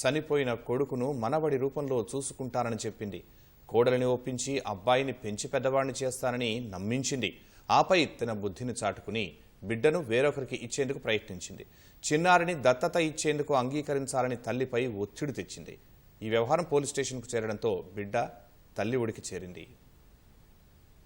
చనిపోయిన కొడుకును మనవడి రూపంలో చూసుకుంటానని చెప్పింది. కోడలిని ఒప్పించి అబ్బాయిని పెంచి పెద్దవాడిని చేస్తానని నమ్మించింది. ఆపై తన బుద్ధిని చాటుకుని బిడ్డను వేరొకరికి ఇచ్చేందుకు ప్రయత్నించింది. చిన్నారిని దత్తత ఇచ్చేందుకు అంగీకరించాలని తల్లిపై ఒత్తిడి తెచ్చింది. ఈ వ్యవహారం పోలీస్ స్టేషన్కు చేరడంతో బిడ్డ తల్లి ఒడికి చేరింది.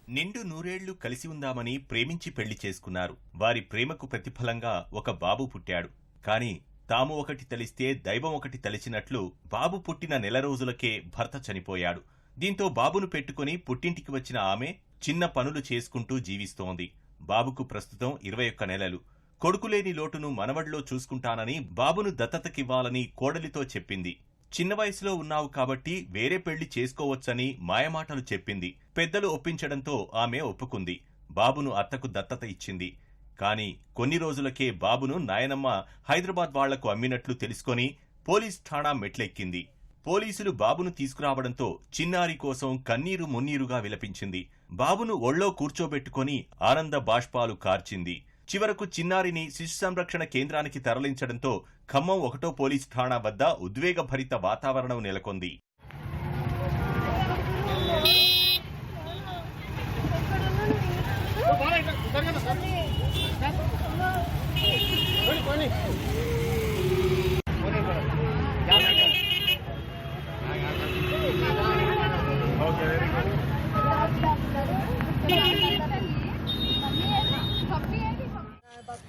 నిండు నూరేళ్ళు కలిసి ఉందామని ప్రేమించి పెళ్ళి చేసుకున్నారు. వారి ప్రేమకు ప్రతిఫలంగా ఒక బాబు పుట్టాడు. కానీ తాము ఒకటి తలిస్తే దైవం ఒకటి తలిచినట్లు బాబు పుట్టిన నెల రోజులకే భర్త చనిపోయాడు. దీంతో బాబును పెట్టుకుని పుట్టింటికి వచ్చిన ఆమె చిన్న పనులు చేసుకుంటూ జీవిస్తోంది. బాబుకు ప్రస్తుతం ఇరవై ఒక్క నెలలు. కొడుకులేని లోటును మనవడిలో చూసుకుంటానని బాబును దత్తతకివ్వాలని కోడలితో చెప్పింది. చిన్న వయసులో ఉన్నావు కాబట్టి వేరే పెళ్ళి చేసుకోవచ్చని మాయమాటలు చెప్పింది. పెద్దలు ఒప్పించడంతో ఆమె ఒప్పుకుంది. బాబును అత్తకు దత్తత ఇచ్చింది. కాని కొన్ని రోజులకే బాబును నాయనమ్మ హైదరాబాద్ వాళ్ళకు అమ్మినట్లు తెలుసుకొని పోలీస్ ఠాణా మెట్లెక్కింది. పోలీసులు బాబును తీసుకురావడంతో చిన్నారి కోసం కన్నీరు మున్నీరుగా విలపించింది. బాబును ఒళ్ళో కూర్చోబెట్టుకొని ఆనంద బాష్పాలు కార్చింది. చివరకు చిన్నారిని శిశు సంరక్షణ కేంద్రానికి తరలించడంతో ఖమ్మం ఒకటో పోలీస్ ఠాణా వద్ద ఉద్వేగభరిత వాతావరణం నెలకొంది.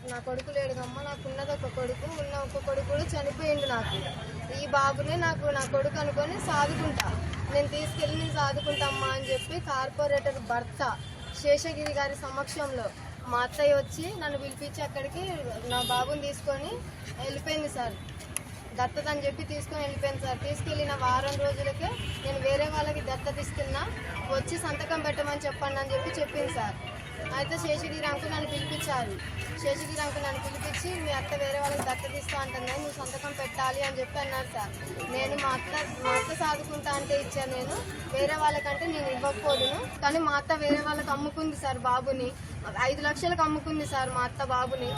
నా కొడుకు లేడుగమ్మ నాకు ఉన్నది ఒక కొడుకు ఉన్న ఒక కొడుకు కూడా చనిపోయిండు నాకు. ఈ బాబుని నాకు నా కొడుకు అనుకొని సాదుకుంటా. నేను తీసుకెళ్ళి నేను సాదుకుంటామ్మా అని చెప్పి కార్పొరేటర్ భర్త శేషగిరి గారి సమక్షంలో మా అత్తయ్య వచ్చి నన్ను పిలిపించి అక్కడికి నా బాబుని తీసుకొని వెళ్ళిపోయింది సార్. దత్తత అని చెప్పి తీసుకొని వెళ్ళిపోయింది సార్. తీసుకెళ్ళిన వారం రోజులకే నేను వేరే వాళ్ళకి దత్తత ఇస్తున్నా వచ్చి సంతకం పెట్టమని చెప్పండి అని చెప్పి చెప్పింది సార్. అయితే శేషగిరి అంకుల్ నన్ను పిలిపించారు. శేషగిరి అంకుల్ నన్ను పిలిపించి మీ అత్త వేరే వాళ్ళకి దత్త తీస్తా అంటున్నాయి నువ్వు సంతకం పెట్టాలి అని చెప్పి అన్నారు సార్. నేను మా అత్త మా అత్త సాదుకుంటా అంటే ఇచ్చాను నేను. వేరే వాళ్ళకంటే నేను ఇవ్వకపోదును. కానీ మా అత్త వేరే వాళ్ళకి అమ్ముకుంది సార్ బాబుని. ఐదు లక్షలకు అమ్ముకుంది సార్ మా అత్త బాబుని.